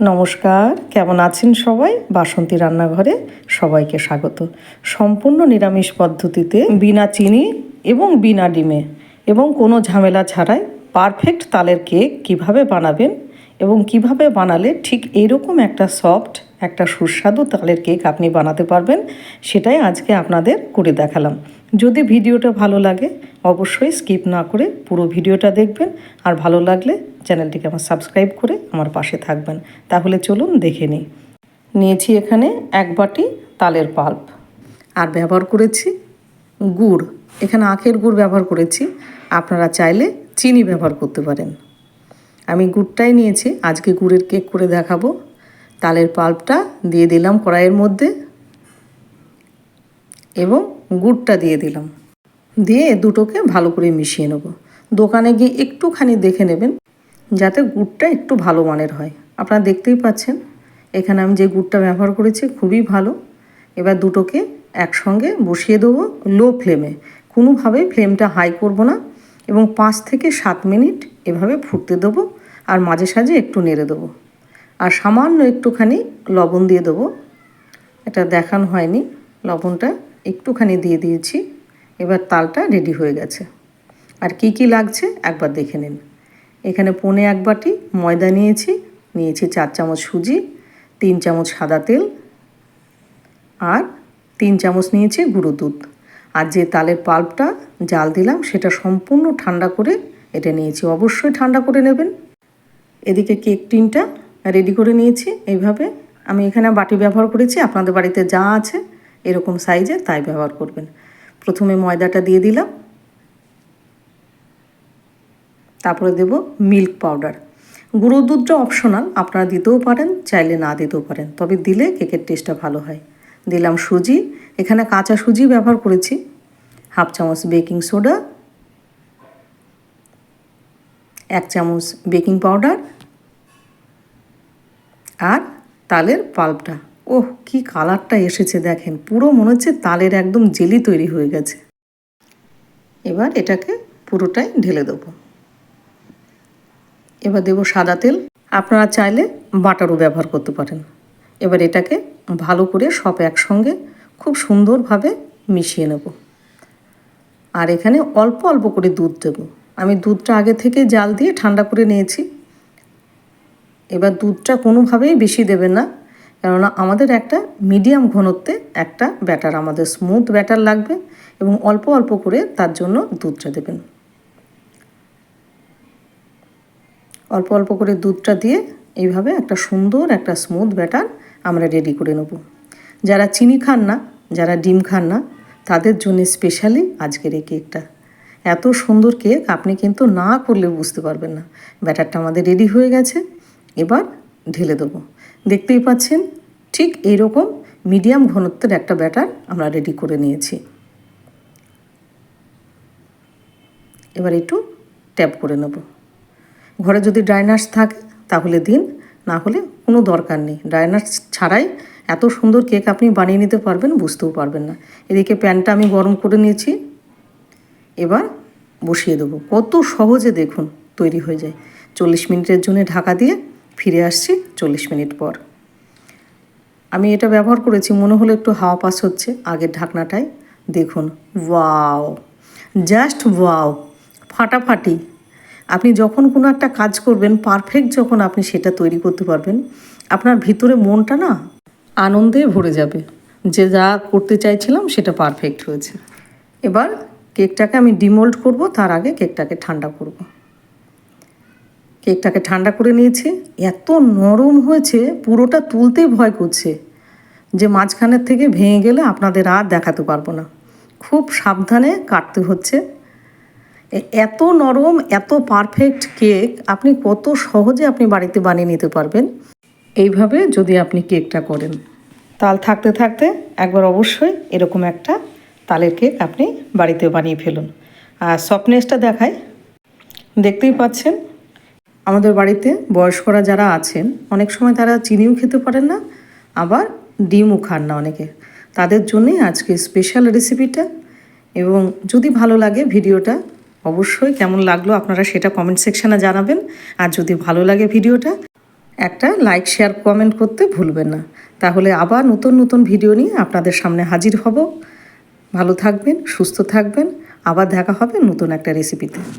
নমস্কার, কেমন আছেন সবাই? বাসন্তী রান্নাঘরে সবাইকে স্বাগত। সম্পূর্ণ নিরামিষ পদ্ধতিতে বিনা চিনি এবং বিনা ডিমে এবং কোনো ঝামেলা ছাড়াই পারফেক্ট তালের কেক কীভাবে বানাবেন এবং কীভাবে বানালে ঠিক এরকম একটা সফট, একটা সুস্বাদু তালের কেক আপনি বানাতে পারবেন, সেটাই আজকে আপনাদের করে দেখালাম। যদি ভিডিওটা ভালো লাগে, অবশ্যই স্কিপ না করে পুরো ভিডিওটা দেখবেন। আর ভালো লাগলে চ্যানেলটিকে আমার সাবস্ক্রাইব করে আমার পাশে থাকবেন। তাহলে চলুন দেখে নিই। নিয়েছি এখানে এক বাটি তালের পাল্প। আর ব্যবহার করেছি গুড়। এখানে আখের গুড় ব্যবহার করেছি। আপনারা চাইলে চিনি ব্যবহার করতে পারেন। আমি গুড়টাই নিয়েছি। আজকে গুড়ের কেক করে দেখাবো। তালের পাল্পটা দিয়ে দিলাম কড়াইয়ের মধ্যে। এবং গুড়টা দিয়ে দিলাম। দিয়ে দুটোকে ভালো করে মিশিয়ে নেব। দোকানে গিয়ে একটুখানি দেখে নেবেন, যাতে গুড়টা একটু ভালো মানের হয়। আপনারা দেখতেই পাচ্ছেন, এখানে আমি যে গুড়টা ব্যবহার করেছি খুবই ভালো। এবার দুটোকে একসঙ্গে বসিয়ে দেবো লো ফ্লেমে। কোনোভাবেই ফ্লেমটা হাই করব না এবং পাঁচ থেকে সাত মিনিট এভাবে ফুটতে দেবো আর মাঝে সাঝে একটু নেড়ে দেবো। আর সামান্য একটুখানি লবণ দিয়ে দেবো। এটা দেখানো হয়নি, লবণটা একটুখানি দিয়ে দিয়েছি। এবার তালটা রেডি হয়ে গেছে। আর কি কি লাগছে একবার দেখে নিন। এখানে পনে এক বাটি ময়দা নিয়েছি নিয়েছি চার চামচ সুজি, তিন চামচ সাদা তেল আর তিন চামচ নিয়েছি গুঁড়ো দুধ। আর যে তালের পাল্পটা জাল দিলাম সেটা সম্পূর্ণ ঠান্ডা করে এটা নিয়েছি। অবশ্যই ঠান্ডা করে নেবেন। এদিকে কেক টিনটা রেডি করে নিয়েছি। এইভাবে আমি এখানে বাটি ব্যবহার করেছি। আপনাদের বাড়িতে যা আছে এরকম সাইজে তাই ব্যবহার করবেন। প্রথমে ময়দাটা দিয়ে দিলাম। তারপরে দেব মিল্ক পাউডার গুঁড়ো দুধটা অপশনাল আপনারা দিতেও পারেন, চাইলে না দিতেও পারেন। তবে দিলে কেকের টেস্টটা ভালো হয়। দিলাম সুজি। এখানে কাঁচা সুজি ব্যবহার করেছি। হাফ চামচ বেকিং সোডা এক চামচ বেকিং পাউডার আর তালের পাল্পটা ওহ, কি কালারটা এসেছে দেখেন। পুরো মনে হচ্ছে তালের একদম জেলি তৈরি হয়ে গেছে। এবার এটাকে পুরোটাই ঢেলে দেবো। এবার দেবো সাদা তেল। আপনারা চাইলে বাটারও ব্যবহার করতে পারেন। এবার এটাকে ভালো করে সব একসঙ্গে খুব সুন্দরভাবে মিশিয়ে নেব। আর এখানে অল্প অল্প করে দুধ দেবো। আমি দুধটা আগে থেকে জাল দিয়ে ঠান্ডা করে নিয়েছি। এবার দুধটা কোনোভাবেই বেশি দেবেন না। কেননা আমাদের একটা মিডিয়াম ঘনত্বে একটা ব্যাটার, আমাদের স্মুথ ব্যাটার লাগবে এবং অল্প অল্প করে তার জন্য দুধটা দেবেন। অল্প অল্প করে দুধটা দিয়ে এইভাবে একটা সুন্দর একটা স্মুথ ব্যাটার আমরা রেডি করে নেব। যারা চিনি খান না, যারা ডিম খান না, তাদের জন্য স্পেশালি আজকের এই কেকটা এত সুন্দর কেক আপনি কিন্তু না করলে বুঝতে পারবেন না। ব্যাটারটা আমাদের রেডি হয়ে গেছে, এবার ঢেলে দেবো। দেখতেই পাচ্ছেন, ঠিক এইরকম মিডিয়াম ঘনত্বের একটা ব্যাটার আমরা রেডি করে নিয়েছি। এবার একটু ট্যাপ করে নেব। ঘরে যদি ড্রাইনার্স থাকে, তাহলে দিন, না হলে কোনো দরকার নেই। ড্রাইনার্স ছাড়াই এত সুন্দর কেক আপনি বানিয়ে নিতে পারবেন, বুঝতেও পারবেন না। এদিকে প্যানটা আমি গরম করে নিয়েছি। এবার বসিয়ে দেবো। কত সহজে দেখুন, তৈরি হয়ে যায়। চল্লিশ মিনিটের জন্য ঢাকা দিয়ে ফিরে আসছি চল্লিশ মিনিট পর। আমি এটা ব্যবহার করেছি, মনে হলো একটু হাওয়া পাস হচ্ছে আগের ঢাকনাটায়। দেখুন, ওয়াও, জাস্ট ওয়াও, ফাটাফাটি। আপনি যখন কোনো একটা কাজ করবেন, পারফেক্ট যখন আপনি সেটা তৈরি করতে পারবেন, আপনার ভিতরে মনটা না আনন্দে ভরে যাবে। যে যা করতে চাইছিলাম সেটা পারফেক্ট হয়েছে। এবার কেকটাকে আমি ডিমোল্ড করব, তার আগে কেকটাকে ঠান্ডা করব। কেকটাকে ঠান্ডা করে নিয়েছি। এত নরম হয়েছে, পুরোটা তুলতেই ভয় করছে যে মাঝখানের থেকে ভেঙে গেলে আপনাদের আর দেখাতে পারব না। খুব সাবধানে কাটতে হচ্ছে। এত নরম, এত পারফেক্ট কেক আপনি কত সহজে আপনি বাড়িতে বানিয়ে নিতে পারবেন। এইভাবে যদি আপনি কেকটা করেন, তাল থাকতে থাকতে একবার অবশ্যই এরকম একটা তালের কেক আপনি বাড়িতে বানিয়ে ফেলুন। আর সফটনেসটা দেখায় দেখতেই পাচ্ছেন আমাদের বাড়িতে বয়স্করা যারা আছেন, অনেক সময় তারা চিনিও খেতে পারেন না, আবার ডিমও খান না অনেকে। তাদের জন্যই আজকে স্পেশাল রেসিপিটা এবং যদি ভালো লাগে ভিডিওটা, অবশ্যই কেমন লাগল আপনারা সেটা কমেন্ট সেকশানে জানাবেন। আর যদি ভালো লাগে ভিডিওটা, একটা লাইক শেয়ার কমেন্ট করতে ভুলবেন না। তাহলে আবার নতুন নতুন ভিডিও নিয়ে আপনাদের সামনে হাজির হব। ভালো থাকবেন, সুস্থ থাকবেন। আবার দেখা হবে নতুন একটা রেসিপিতে